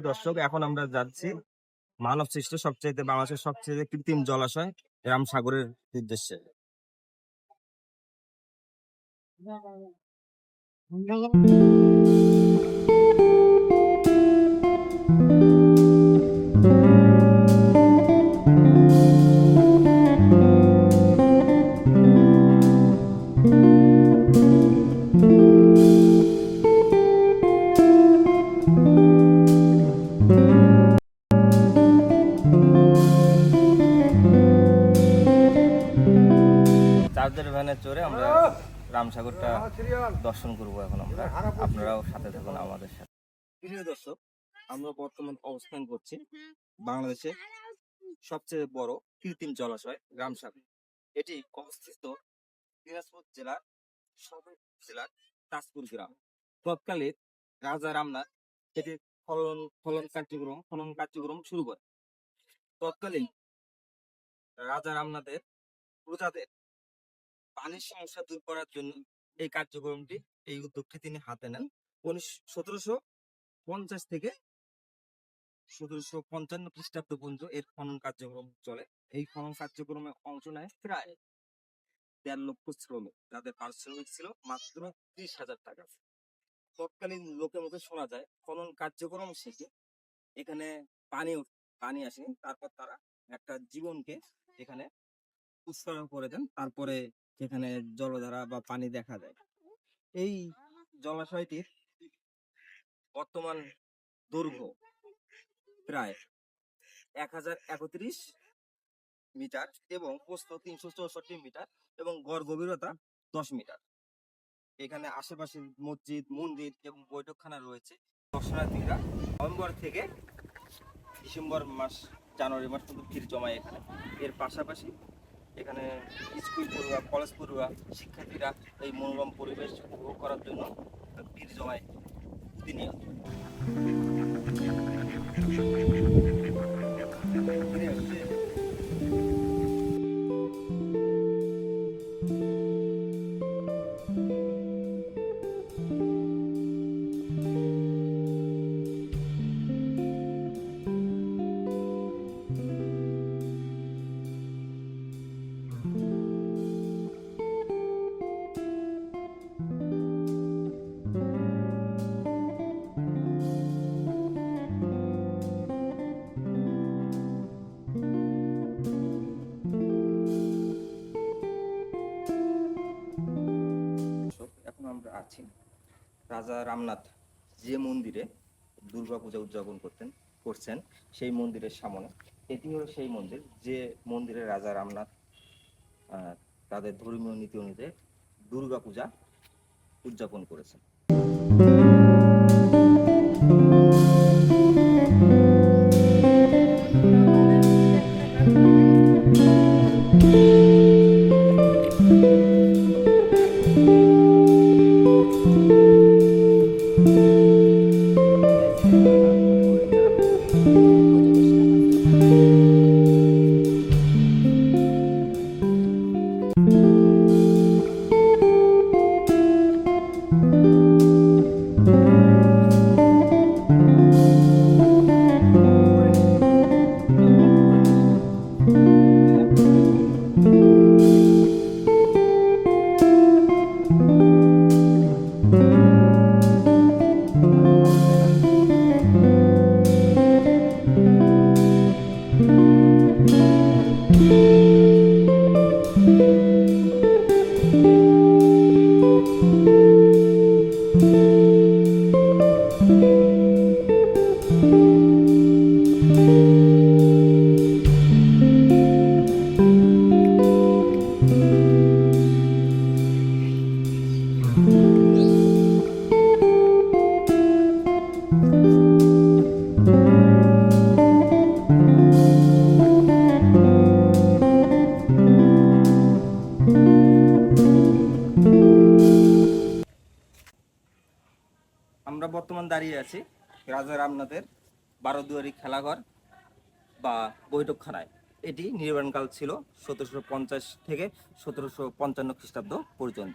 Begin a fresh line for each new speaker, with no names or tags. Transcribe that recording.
দর্শক এখন আমরা যাচ্ছি মানব সৃষ্ট সবচেয়ে বাংলাদেশের সবচেয়ে কৃত্রিম জলাশয় রামসাগরের উদ্দেশ্যে। চার্জার রামসাগরটা দর্শন করব এখন আমরা। আপনারাও সাথে থাকুন আমাদের সাথে। প্রিয় দর্শক আমরা বর্তমান অবস্থান করছি বাংলাদেশের সবচেয়ে বড় কৃত্রিম জলাশয় রামসাগর। এটি অবস্থিত দিনাজপুর জেলার সদর জেলার তাজপুর গ্রাম। তৎকালীন রাজা রামনাথ এটি ফলন ফলন কার্যক্রম ফলন কার্যক্রম শুরু করে তৎকালীন রাজা রামনাথের প্রজাদের পানির সমস্যা দূর করার জন্য এই কার্যক্রমটি, এই উদ্যোগটি তিনি হাতে নেন। উনিশ, সতেরোশো পঞ্চাশ থেকে সতেরোশো পঞ্চান্ন খ্রিস্টাব্দ পর্যন্ত এর খনন কার্যক্রম চলে। এই খনন কার্যক্রমে অংশ নেয় প্রায় দেড় লক্ষ শ্রমিক। যাদের পারিশ্রমিক ছিল মাত্র ত্রিশ হাজার টাকা। তৎকালীন লোকের মুখে শোনা যায়, খনন কার্যক্রম শেষে এখানে পানি পানি আসে তারপর তারা একটা জীবনকে এখানে উৎসর্গ করে দেন। তারপরে সেখানে জলধারা বা পানি দেখা যায়। এই জলাশয়টির বর্তমান দৈর্ঘ্য প্রায় এক হাজার একত্রিশ মিটার এবং প্রস্থ তিনশো চৌষট্টি মিটার এবং গড় গভীরতা দশ মিটার। এখানে আশেপাশে মসজিদ, মন্দির এবং বৈঠকখানা রয়েছে। দর্শনার্থীরা নভেম্বর থেকে ডিসেম্বর মাস, জানুয়ারি মাস পর্যন্ত ভিড় জমায় এখানে। এর পাশাপাশি এখানে স্কুল পড়ুয়া, কলেজ পড়ুয়া শিক্ষার্থীরা এই মনোরম পরিবেশ উপভোগ করার জন্য ভিড় জমায় প্রতিনিয়ত আছি। রাজা রামনাথ যে মন্দিরে দুর্গা পূজা উদযাপন করতেন, করছেন, সেই মন্দিরের সামনে, এটি হলো সেই মন্দির যে মন্দিরে রাজা রামনাথ তাদের ধর্মীয় নীতি অনুযায়ী দুর্গা পূজা উদযাপন করেছেন। আমরা বর্তমান দাঁড়িয়ে আছি রাজা রামনাথের বারোদুয়ারি খেলাঘর বা বৈঠকখানায়। এটি নির্মাণকাল ছিল সতেরোশো পঞ্চাশ থেকে সতেরোশো পঞ্চান্ন খ্রিস্টাব্দ পর্যন্ত।